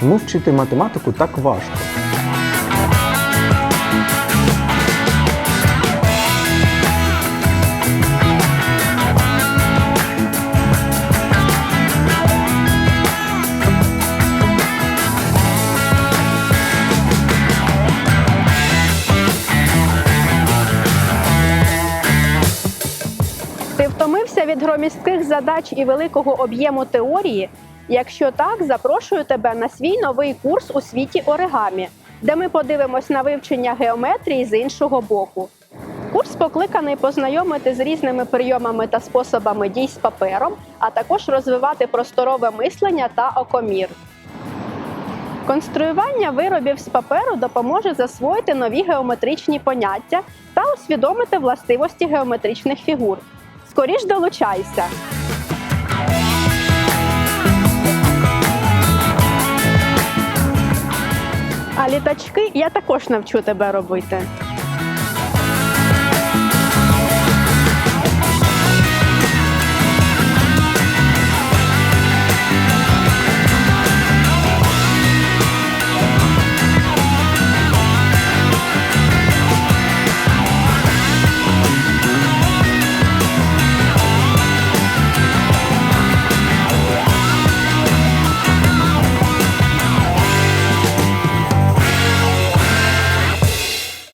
чому вчити математику так важко? Ти втомився від громістких задач і великого об'єму теорії? Якщо так, запрошую тебе на свій новий курс у світі оригамі, де ми подивимось на вивчення геометрії з іншого боку. Курс покликаний познайомити з різними прийомами та способами дій з папером, а також розвивати просторове мислення та окомір. Конструювання виробів з паперу допоможе засвоїти нові геометричні поняття та усвідомити властивості геометричних фігур. Скоріш долучайся! Літачки я також навчу тебе робити.